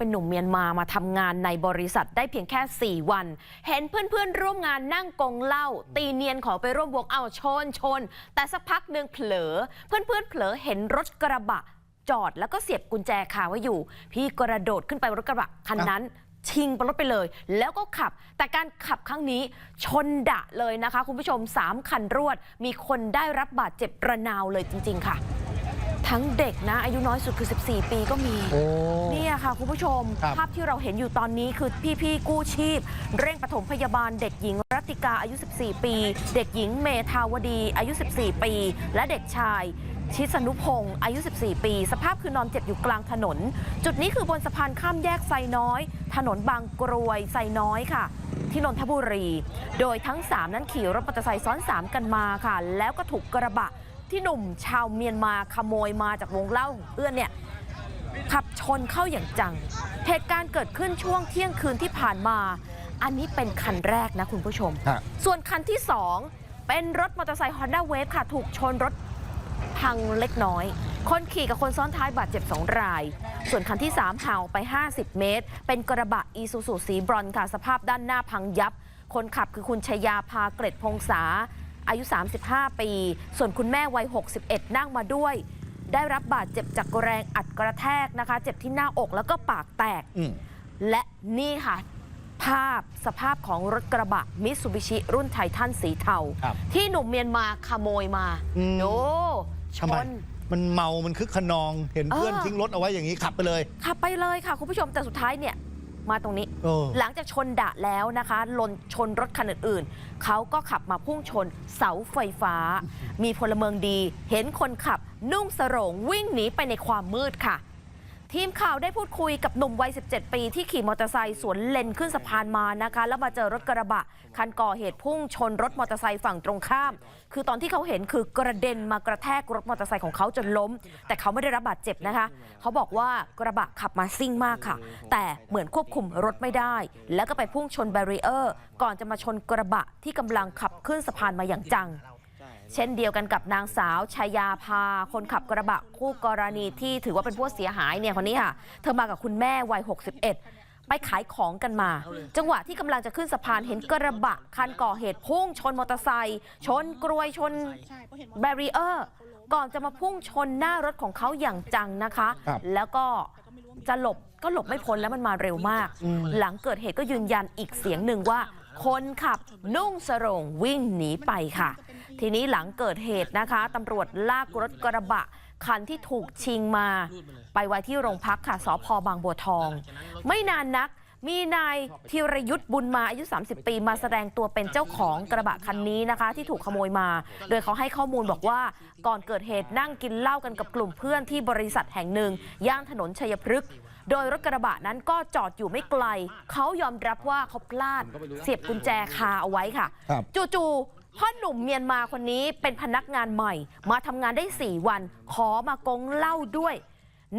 เป็นหนุ่มเมียนมามาทำงานในบริษัทได้เพียงแค่ 4 วัน เห็นเพื่อนๆ ร่วมงานนั่งกงเหล้าตีเนียนขอไปร่วมวงเอาชนชน แต่สักพักหนึ่งเผลอ เพื่อนๆเผลอเห็นรถกระบะ จอดแล้วก็เสียบกุญแจคาไว้อยู่ พี่กระโดดขึ้นไปรถกระบะคันนั้นชิงรถไปเลย แล้วก็ขับ แต่การขับครั้งนี้ชนดะเลยนะคะ คุณผู้ชม 3 คันรวด มีคนได้รับบาดเจ็บระนาวเลยจริง ๆ ค่ะ ทั้งเด็กนะ อายุน้อยสุดคือ 14 ปีก็มี โอ้ เนี่ยค่ะ คุณผู้ชม ครับ ภาพที่เราเห็นอยู่ตอนนี้คือพี่ ๆ กู้ชีพ เร่งปฐมพยาบาลเด็กหญิงรัตติกาอายุ 14 ปี เด็กหญิงเมธาวดีอายุ 14 ปี และเด็กชาย ชิสนุพงศ์อายุ 14 ปี สภาพคือนอนเจ็บอยู่กลางถนน จุดนี้คือบนสะพานข้ามแยกไซน้อย ถนนบางกรวยไซน้อยค่ะ ที่นนทบุรี โดยทั้ง 3 นั้นขี่รถมอเตอร์ไซค์ซ้อน 3 กันมาค่ะ แล้วก็ถูกกระบะ ที่หนุ่มชาวเมียนมาขโมยมาจากวงเล่าของเพื่อนเนี่ยขับชนเข้าอย่างจัง เหตุการณ์เกิดขึ้นช่วงเที่ยงคืนที่ผ่านมา อันนี้เป็นคันแรกนะคุณผู้ชมฮะส่วนคันที่2เป็นรถมอเตอร์ไซค์ Honda Wave ค่ะ ถูกชนรถพังเล็กน้อย คนขี่กับคนซ้อนท้ายบาดเจ็บ 2 ราย ส่วนคันที่ 3ห่างออกไป 50 เมตร เป็นกระบะอีซูซูสีบรอนซ์ค่ะ สภาพด้านหน้าพังยับ คนขับคือคุณชยาพาเกร็ดพงษา อายุ 35 ปี ส่วนคุณแม่วัย 61 นั่งมาด้วย ได้รับบาดเจ็บจากแรงอัดกระแทกนะคะ เจ็บที่หน้าอกแล้วก็ปากแตก อืมและนี่ค่ะ ภาพสภาพของรถกระบะมิตซูบิชิรุ่นไททันสีเทา ครับ ที่หนุ่มเมียนมาขโมยมาอืม โอ้ชทำไมน มันเมา มันคึกขนอง เห็นเพื่อนเออ ทิ้งรถเอาไว้อย่างนี้ขับไปเลย ขับไปเลยค่ะ คุณผู้ชมแต่สุดท้ายเนี่ย มาตรงนี้เออหลังจากชนดะแล้วนะคะลนชนรถคันอื่นๆเขาก็ขับมาพุ่งชนเสาไฟฟ้า มีพลเมืองดี เห็นคนขับนุ่งสโรงวิ่งหนีไปในความมืดค่ะ ทีมข่าวได้พูดคุยกับหนุ่มวัย 17 ปี ที่ขี่มอเตอร์ไซค์สวนเลนขึ้นสะพานมานะคะ แล้วมาเจอรถกระบะ คันก่อเหตุพุ่งชนรถมอเตอร์ไซค์ฝั่งตรงข้าม คือตอนที่เขาเห็นคือกระเด็นมากระแทกรถมอเตอร์ไซค์ของเขาจนล้ม แต่เขาไม่ได้รับบาดเจ็บนะคะ เขาบอกว่ากระบะขับมาซิ่งมากค่ะ แต่เหมือนควบคุมรถไม่ได้ แล้วก็ไปพุ่งชนแบรีเออร์ ก่อนจะมาชนกระบะที่กำลังขับขึ้นสะพานมาอย่างจัง เช่นเดียวกันกับนางสาวชายาพาคนขับกระบะคู่กรณีที่ถือว่าเป็นผู้เสียหายเนี่ยคนนี้ค่ะ เธอมากับคุณแม่วัย 61 ไปขายของกันมา จังหวะที่กำลังจะขึ้นสะพานเห็นกระบะคันก่อเหตุพุ่งชนมอเตอร์ไซค์ชนกรวยชนแบรีเออร์ก่อนจะมาพุ่งชนหน้ารถของเขาอย่างจังนะคะครับแล้วก็จะหลบก็หลบไม่พ้นแล้วมันมาเร็วมากอืมหลังเกิดเหตุก็ยืนยันอีกเสียงหนึ่งว่า คนขับนุ่งสโรงวิ่งหนีไปค่ะ ทีนี้หลังเกิดเหตุนะคะตำรวจลากรถกระบะคันที่ถูกชิงมา ไปไว้ที่โรงพักค่ะสพบางบัวทอง ไม่นานนักมีนายธีรยุทธ์บุญมาอายุ 30 ปี มาแสดงตัวเป็นเจ้าของกระบะคันนี้นะคะ ที่ถูกขโมยมา โดยเขาให้ข้อมูลบอกว่าก่อนเกิดเหตุนั่งกินเหล้ากันกับกลุ่มเพื่อนที่บริษัทแห่งหนึ่ง ย่านถนนชัยพฤกษ์โดยรถกระบะนั้นก็จอดอยู่ไม่ไกล เขายอมรับว่าเขาพลาด เสียบกุญแจคาเอาไว้ค่ะครับจู่ๆ พ่อหนุ่มเมียนมาคนนี้เป็นพนักงานใหม่ มาทำงานได้ 4 วัน ขอมากงเหล้าด้วย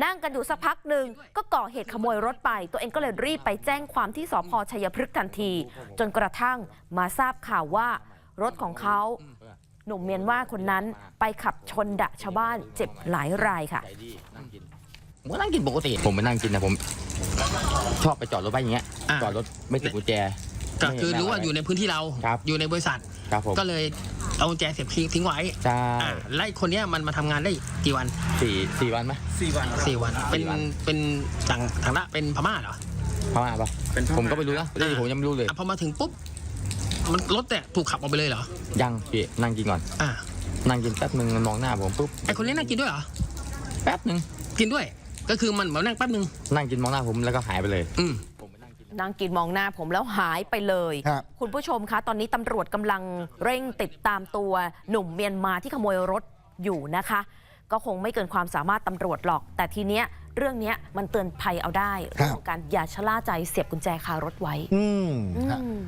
นั่งกันอยู่สักพักหนึ่งก็ก่อเหตุขโมยรถไป ตัวเองก็เลยรีบไปแจ้งความที่สพชัยพฤกษ์ทันที จนกระทั่งมาทราบข่าวว่ารถของเขาหนุ่มเมียนมาคนนั้นไปขับชนดะชาวบ้านเจ็บหลายรายค่ะผมก็นั่งกินปกติ ผมไปนั่งกินนะผม ชอบไปจอดรถไว้อย่างเงี้ยอะ จอดรถไม่ติดกุญแจก็คือรู้ว่าอยู่ในพื้นที่เรา ครับ อยู่ในบริษัท ครับผมก็เลยเอากุญแจเสียบทิ้งทิ้งไว้ใช่อะไล่คนเนี้ยมันมาทำงานได้กี่วันสี่สี่วันไหม สี่วันสี่วัน เป็นสี่วัน เป็นต่างทางละเป็นพม่าเหรอพม่าปะผมก็ไม่รู้นะเรื่องนี้ผมยังไม่รู้เลย อะพอมาถึงปุ๊บมันรถเนี่ยถูกขับออกไปเลยเหรอยังพี่นั่งกินก่อน อะนั่งกินแป๊บนึงมันมองหน้าผมปุ๊บไอคนนี้นั่งกินด้วยเหรอแป๊บนึงกินด้วย ก็คือมันมานั่งแป๊บนึงนั่งกินมองหน้าผมแล้วก็หายไปเลย อืมผมไป นั่งกินนางกินมองหน้าผมแล้วหายไปเลยครับคุณผู้ชมคะ ตอนนี้ตำรวจกำลังเร่งติดตามตัวหนุ่มเมียนมาที่ขโมยรถอยู่นะคะ ก็คงไม่เกินความสามารถตำรวจหรอก แต่ทีเนี้ยเรื่องเนี้ยมันเตือนภัยเอาได้เรื่องของการอย่าชะล่าใจเสียบกุญแจคารถไว้ อืมอืฮะม